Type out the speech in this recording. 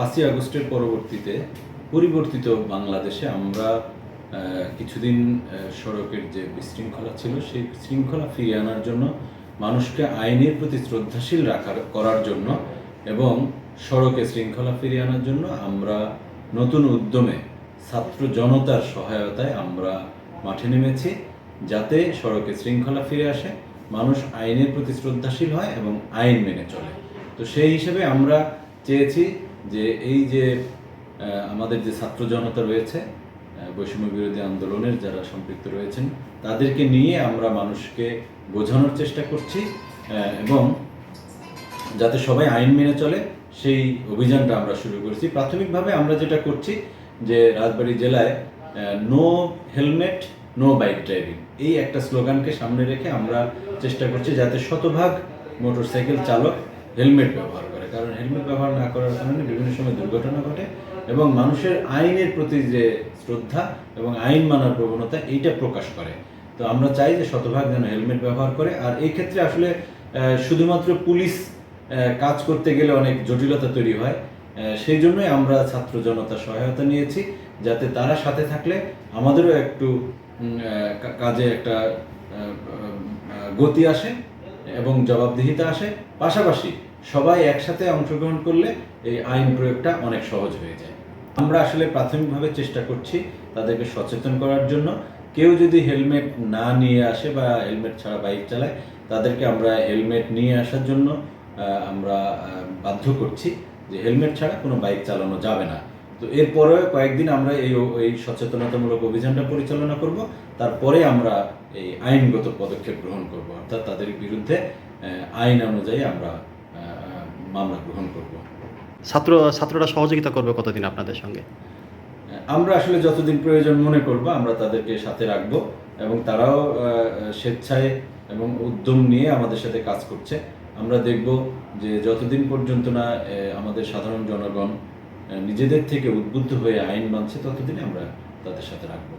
পাঁচই আগস্টের পরবর্তীতে পরিবর্তিত বাংলাদেশে আমরা কিছুদিন সড়কের যে বিশৃঙ্খলা ছিল, সেই শৃঙ্খলা ফিরিয়ে আনার জন্য মানুষকে আইনের প্রতি শ্রদ্ধাশীল রাখার, করার জন্য এবং সড়কে শৃঙ্খলা ফিরিয়ে আনার জন্য আমরা নতুন উদ্যমে ছাত্র জনতার সহায়তায় আমরা মাঠে নেমেছি, যাতে সড়কে শৃঙ্খলা ফিরে আসে, মানুষ আইনের প্রতি শ্রদ্ধাশীল হয় এবং আইন মেনে চলে। তো সেই হিসেবে আমরা চেয়েছি যে এই যে আমাদের যে ছাত্র জনতা রয়েছে বৈষম্য বিরোধী আন্দোলনের যারা সম্পৃক্ত রয়েছেন, তাদেরকে নিয়ে আমরা মানুষকে বোঝানোর চেষ্টা করছি এবং যাতে সবাই আইন মেনে চলে, সেই অভিযানটা আমরা শুরু করেছি। প্রাথমিকভাবে আমরা যেটা করছি যে, রাজবাড়ী জেলায় no helmet no bike driving এই একটা স্লোগানকে সামনে রেখে আমরা চেষ্টা করছি যাতে শতভাগ মোটরসাইকেল চালক হেলমেট ব্যবহার করে। কারণ হেলমেট ব্যবহার না করার কারণে বিভিন্ন সময় দুর্ঘটনা ঘটে এবং মানুষের আইনের প্রতি যে শ্রদ্ধা এবং আইন মানার প্রবণতা, এইটা প্রকাশ করে। তো আমরা চাই যে শতভাগ যেন হেলমেট ব্যবহার করে। আর এই ক্ষেত্রে আসলে শুধুমাত্র পুলিশ কাজ করতে গেলে অনেক জটিলতা তৈরি হয়। সেই জন্যই আমরা ছাত্র জনতার সহায়তা নিয়েছি, যাতে তারা সাথে থাকলে আমাদেরও একটু কাজে একটা গতি আসে। এবং জবাবদিহিতা আসে। পাশাপাশি সবাই একসাথে অংশগ্রহণ করলে এই আইন প্রয়োগটা অনেক সহজ হয়ে যায়। আমরা আসলে প্রাথমিকভাবে চেষ্টা করছি তাদেরকে সচেতন করার জন্য। কেউ যদি হেলমেট না নিয়ে আসে বা হেলমেট ছাড়া বাইক চালায়, তাদেরকে আমরা হেলমেট নিয়ে আসার জন্য আমরা বাধ্য করছি যে হেলমেট ছাড়া কোনো বাইক চালানো যাবে না। তো এরপরে কয়েকদিন আমরা এই এই সচেতনতামূলক অভিযানটা পরিচালনা করব। তারপরে আমরা এই আইনগত পদক্ষেপ গ্রহণ করব। অর্থাৎ তাদের বিরুদ্ধে আইন অনুযায়ী আমরা মামলা গ্রহণ করব। ছাত্র ছাত্ররা সহযোগিতা করবে কতদিন আপনাদের সঙ্গে? আমরা আসলে যতদিন প্রয়োজন মনে করব আমরা তাদেরকে সাথে রাখব এবং তারাও স্বেচ্ছায় এবং উদ্যম নিয়ে আমাদের সাথে কাজ করছে। আমরা দেখব যে যতদিন পর্যন্ত না আমাদের সাধারণ জনগণ নিজেদের থেকে উদ্বুদ্ধ হয়ে আইন মানছে ততদিন আমরা তাদের সাথে রাখব।